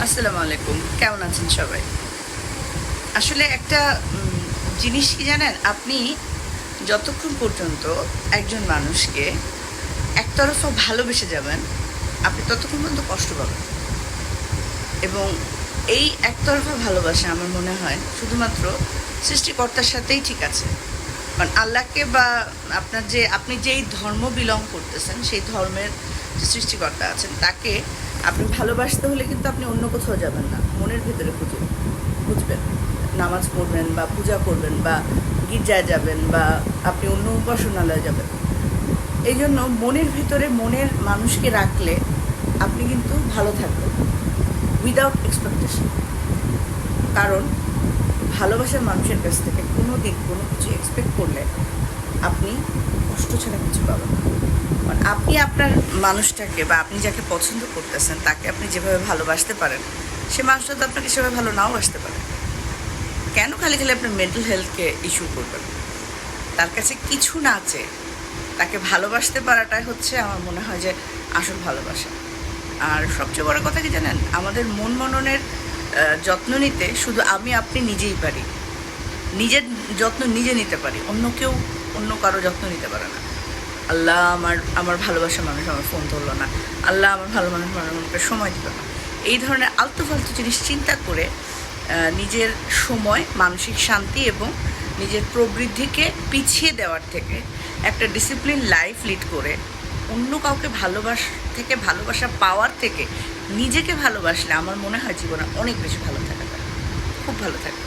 আসসালামু আলাইকুম। কেমন আছেন সবাই? আসলে একটা জিনিস কি জানেন? আপনি যতক্ষণ পর্যন্ত একজন মানুষকে একতরফা ভালোবেসে যাবেন, আপনি ততক্ষণ পর্যন্ত কষ্ট পাবেন। এবং এই একতরফা ভালোবাসা আমার মনে হয় শুধুমাত্র সৃষ্টিকর্তার সাথেই ঠিক আছে। কারণ আল্লাহকে বা আপনার যে, আপনি যেই ধর্ম বিলং করতেছেন, সেই ধর্মের সৃষ্টিকর্তা আছেন, তাকে আপনি ভালোবাসতে হলে কিন্তু আপনি অন্য কোথাও যাবেন না। মনের ভিতরে খুঁজে বুঝবেন নামাজ পড়বেন বা পূজা করবেন বা গির্জায় যাবেন বা আপনি অন্য উপাসনালয়ে যাবেন। এই জন্য মনের ভিতরে মনের মানুষকে রাখলে আপনি কিন্তু ভালো থাকবেন উইদাউট এক্সপেকটেশন কারণ ভালোবাসার মানুষের কাছ থেকে কোনো দিন কোনো কিছু এক্সপেক্ট করলে আপনি কষ্ট ছাড়া কিছু পাবেন না। আপনি আপনার মানুষটাকে বা আপনি যাকে পছন্দ করতেছেন, তাকে আপনি যেভাবে ভালোবাসতে পারেন, সে মানুষটা তো আপনাকে সেভাবে ভালো নাও বাসতে পারে। কেন খালি খালি আপনার মেন্টাল হেলথকে ইস্যু করবেন? তার কাছে কিছু না আছে তাকে ভালোবাসতে পারাটাই হচ্ছে আমার মনে হয় যে আসল ভালোবাসা। আর সবচেয়ে বড় কথা কি জানেন? আমাদের মন মননের যত্ন নিতে শুধু আমি আপনি নিজেই পারি। নিজের যত্ন নিজে নিতে পারি। অন্য কেউ অন্য কারও যত্ন নিতে পারে না। আল্লাহ আমার আমার ভালোবাসা মানুষ আমার ফোন ধরলো না। আল্লাহ আমার ভালো মানুষ মানুষ আমাকে সময় দিল না। এই ধরনের আলতু ফালতু জিনিস চিন্তা করে নিজের সময়, মানসিক শান্তি এবং নিজের প্রবৃদ্ধিকে পিছিয়ে দেওয়ার থেকে, একটা ডিসিপ্লিন লাইফ লিড করে, অন্য কাউকে ভালোবাস, থেকে ভালোবাসা পাওয়ার থেকে নিজেকে ভালোবাসলে আমার মনে হয় জীবনে অনেক বেশি ভালো থাকা খুব ভালো থাকবে